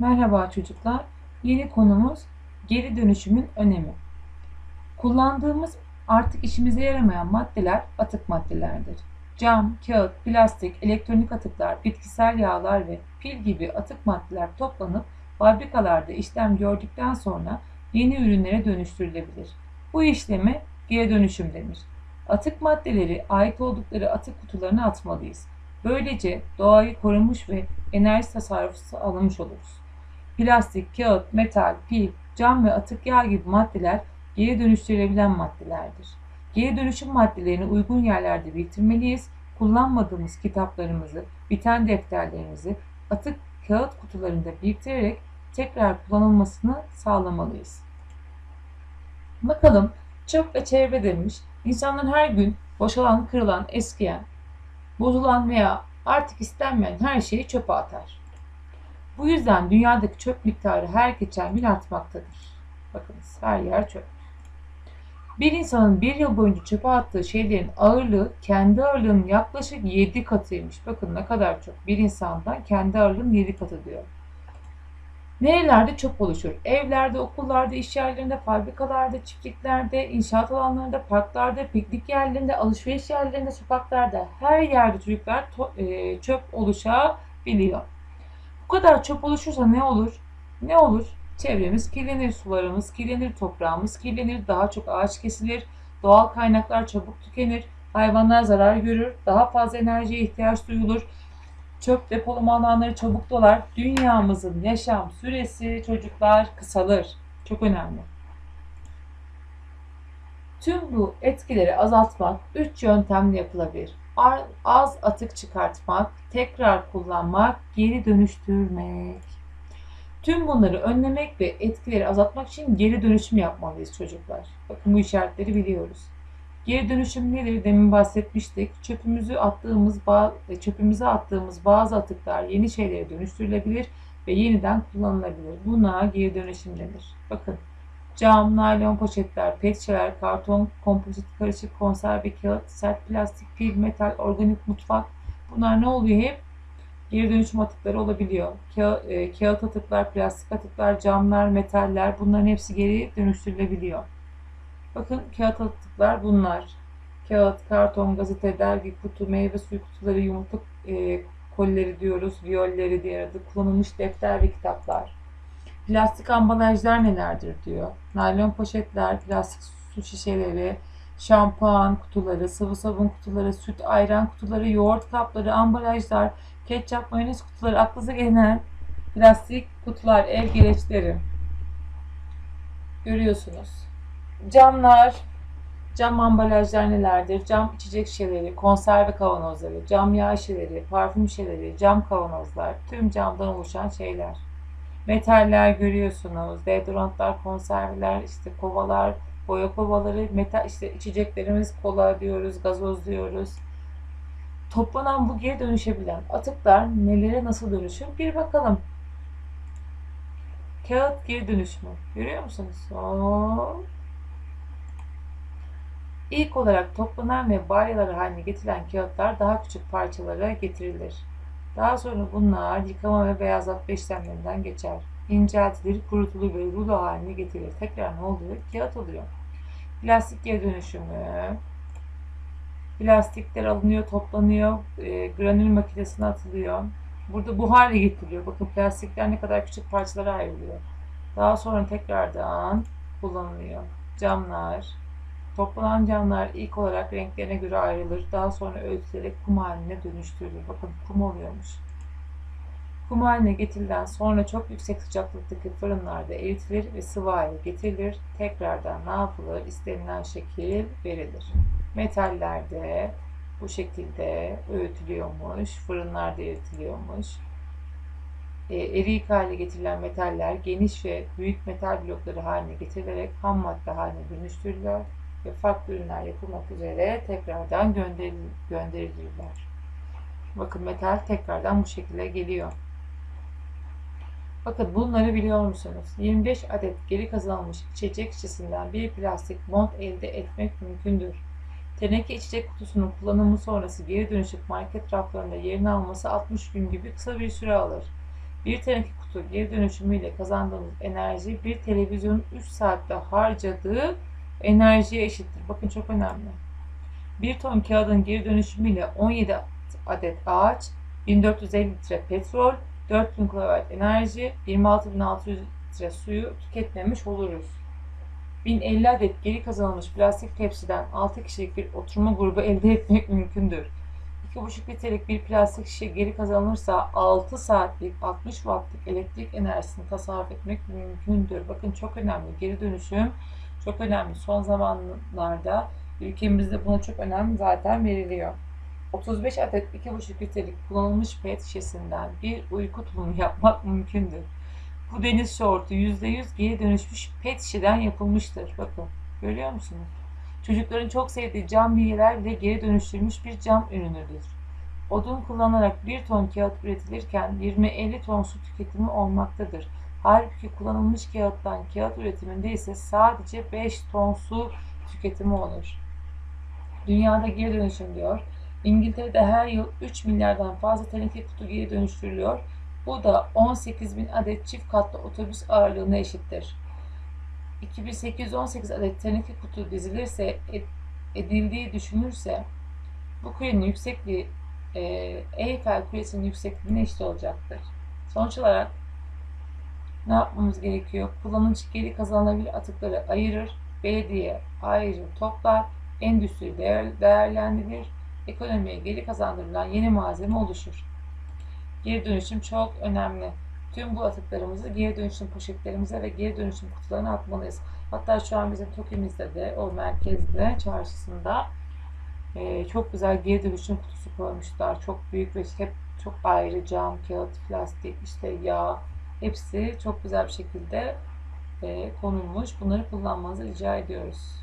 Merhaba çocuklar. Yeni konumuz geri dönüşümün önemi. Kullandığımız artık işimize yaramayan maddeler atık maddelerdir. Cam, kağıt, plastik, elektronik atıklar, bitkisel yağlar ve pil gibi atık maddeler toplanıp fabrikalarda işlem gördükten sonra yeni ürünlere dönüştürülebilir. Bu işleme geri dönüşüm denir. Atık maddeleri ait oldukları atık kutularına atmalıyız. Böylece doğayı korumuş ve enerji tasarrufu sağlamış oluruz. Plastik, kağıt, metal, pil, cam ve atık yağ gibi maddeler geri dönüştürülebilen maddelerdir. Geri dönüşüm maddelerini uygun yerlerde biriktirmeliyiz. Kullanmadığımız kitaplarımızı, biten defterlerimizi atık kağıt kutularında biriktirerek tekrar kullanılmasını sağlamalıyız. Bakalım çöp ve çevre demiş. İnsanlar her gün boşalan, kırılan, eskiyen, bozulan veya artık istenmeyen her şeyi çöpe atar. Bu yüzden dünyadaki çöp miktarı her geçen gün artmaktadır. Bakınız her yer çöp. Bir insanın bir yıl boyunca çöpe attığı şeylerin ağırlığı kendi ağırlığının yaklaşık 7 katıymış. Bakın ne kadar çok. Bir insandan kendi ağırlığının 7 katı diyor. Nerelerde çöp oluşur? Evlerde, okullarda, iş yerlerinde, fabrikalarda, çiftliklerde, inşaat alanlarında, parklarda, piknik yerlerinde, alışveriş yerlerinde, sokaklarda her yerde çocuklar e, çöp oluşabiliyor. Kadar çöp oluşursa ne olur? Ne olur? Çevremiz kirlenir, sularımız kirlenir, toprağımız kirlenir, daha çok ağaç kesilir, doğal kaynaklar çabuk tükenir, hayvanlar zarar görür, daha fazla enerjiye ihtiyaç duyulur, çöp depolama alanları çabuk dolar, dünyamızın yaşam süresi çocuklar kısalır. Çok önemli. Tüm bu etkileri azaltmak 3 yöntemle yapılabilir. Az atık çıkartmak, tekrar kullanmak, geri dönüştürmek. Tüm bunları önlemek ve etkileri azaltmak için geri dönüşüm yapmalıyız çocuklar. Bakın bu işaretleri biliyoruz. Geri dönüşüm nedir? Demin bahsetmiştik. Çöpümüzü attığımız, çöpümüze attığımız bazı atıklar yeni şeylere dönüştürülebilir ve yeniden kullanılabilir. Buna geri dönüşüm denir. Bakın cam, naylon poşetler, pet karton, kompozit, karışık, konserve kağıt, sert plastik, pil, metal, organik mutfak. Bunlar ne oluyor hep? Geri dönüşüm atıkları olabiliyor. E, kağıt atıklar, plastik atıklar, camlar, metaller bunların hepsi geri dönüştürülebiliyor. Bakın kağıt atıklar bunlar. Kağıt, karton, gazete, dergi, kutu, meyve suyu kutuları, yumurta e, kolileri diyoruz, viyolleri diğer adı, kullanılmış defter ve kitaplar. Plastik ambalajlar nelerdir diyor. Naylon poşetler, plastik su şişeleri, şampuan kutuları, sıvı sabun kutuları, süt, ayran kutuları, yoğurt kapları, ambalajlar, ketçap, mayonez kutuları, aklınıza gelen plastik kutular, el gereçleri. Görüyorsunuz. Camlar, cam ambalajlar nelerdir? Cam içecek şişeleri, konserve kavanozları, cam yağ şişeleri, parfüm şişeleri, cam kavanozlar, tüm camdan oluşan şeyler. Metaller görüyorsunuz, deodorantlar, konserveler, işte kovalar, boya kovaları, metal işte içeceklerimiz kola diyoruz, gazoz diyoruz. Toplanan bu geri dönüşebilen atıklar nelere nasıl dönüşür? Bir bakalım. Kağıt geri dönüşümü. Görüyor musunuz? İlk olarak toplanan ve balyalar haline getirilen kağıtlar daha küçük parçalara getirilir. Daha sonra bunlar yıkama ve beyazlatma işlemlerinden geçer. İnceltilir, kurutulur ve rulo haline getirilir. Tekrar ne oluyor? Kağıt oluyor. Plastik geri dönüşümü. Plastikler alınıyor, toplanıyor, e, granül makinesine atılıyor. Burada buharla getiriliyor. Bakın plastikler ne kadar küçük parçalara ayrılıyor. Daha sonra tekrardan kullanılıyor. Camlar, Toplanan camlar ilk olarak renklerine göre ayrılır. Daha sonra öğütülerek kum haline dönüştürülür. Bakın kum oluyormuş. Kum haline getirilen sonra çok yüksek sıcaklıktaki fırınlarda eritilir ve sıvı hale getirilir. Tekrardan ne yapılır? İstenilen şekil verilir. Metallerde bu şekilde öğütülüyormuş. Fırınlarda eritiliyormuş. E, eriyik hale getirilen metaller geniş ve büyük metal blokları haline getirilerek ham madde haline dönüştürülür ve farklı ürünler yapılmak üzere tekrardan gönderilirler. Bakın metal tekrardan bu şekilde geliyor. Bakın bunları biliyor musunuz? 25 adet geri kazanılmış içecek şişesinden bir plastik mont elde etmek mümkündür. Teneke içecek kutusunun kullanımı sonrası geri dönüşüp market raflarında yerini alması 60 gün gibi kısa bir süre alır. Bir teneke kutu geri dönüşümüyle kazandığımız enerji bir televizyonun 3 saatte harcadığı enerjiye eşittir. Bakın çok önemli. Bir ton kağıdın geri dönüşümüyle 17 adet ağaç, 1450 litre petrol, 4000 kilowatt enerji, 26600 litre suyu tüketmemiş oluruz. 1050 adet geri kazanılmış plastik tepsiden 6 kişilik bir oturma grubu elde etmek mümkündür. 2,5 litrelik bir plastik şişe geri kazanılırsa 6 saatlik 60 wattlık elektrik enerjisini tasarruf etmek mümkündür. Bakın çok önemli. Geri dönüşüm çok önemli. Son zamanlarda ülkemizde buna çok önem zaten veriliyor. 35 adet 2,5 litrelik kullanılmış pet şişesinden bir uyku tulumu yapmak mümkündür. Bu deniz şortu %100 geri dönüşmüş pet şişeden yapılmıştır. Bakın görüyor musunuz? Çocukların çok sevdiği cam bilyeler bile geri dönüştürülmüş bir cam ürünüdür. Odun kullanarak 1 ton kağıt üretilirken 20-50 ton su tüketimi olmaktadır. Halbuki kullanılmış kağıttan kağıt üretiminde ise sadece 5 ton su tüketimi olur. Dünyada geri dönüşüm diyor. İngiltere'de her yıl 3 milyardan fazla teneke kutu geri dönüştürülüyor. Bu da 18 bin adet çift katlı otobüs ağırlığına eşittir. 2818 adet teneke kutu dizilirse ed- edildiği düşünürse bu kulenin yüksekliği e, Eyfel Kulesi'nin yüksekliğine eşit olacaktır. Sonuç olarak ne yapmamız gerekiyor? Kullanıcı geri kazanılabilir atıkları ayırır, belediye ayrı toplar, endüstri değer, değerlendirir, ekonomiye geri kazandırılan yeni malzeme oluşur. Geri dönüşüm çok önemli. Tüm bu atıklarımızı geri dönüşüm poşetlerimize ve geri dönüşüm kutularına atmalıyız. Hatta şu an bizim TOKİ'mizde de o merkezde çarşısında e, çok güzel geri dönüşüm kutusu koymuşlar. Çok büyük ve hep çok ayrı cam, kağıt, plastik, işte yağ hepsi çok güzel bir şekilde e, konulmuş. Bunları kullanmanızı rica ediyoruz.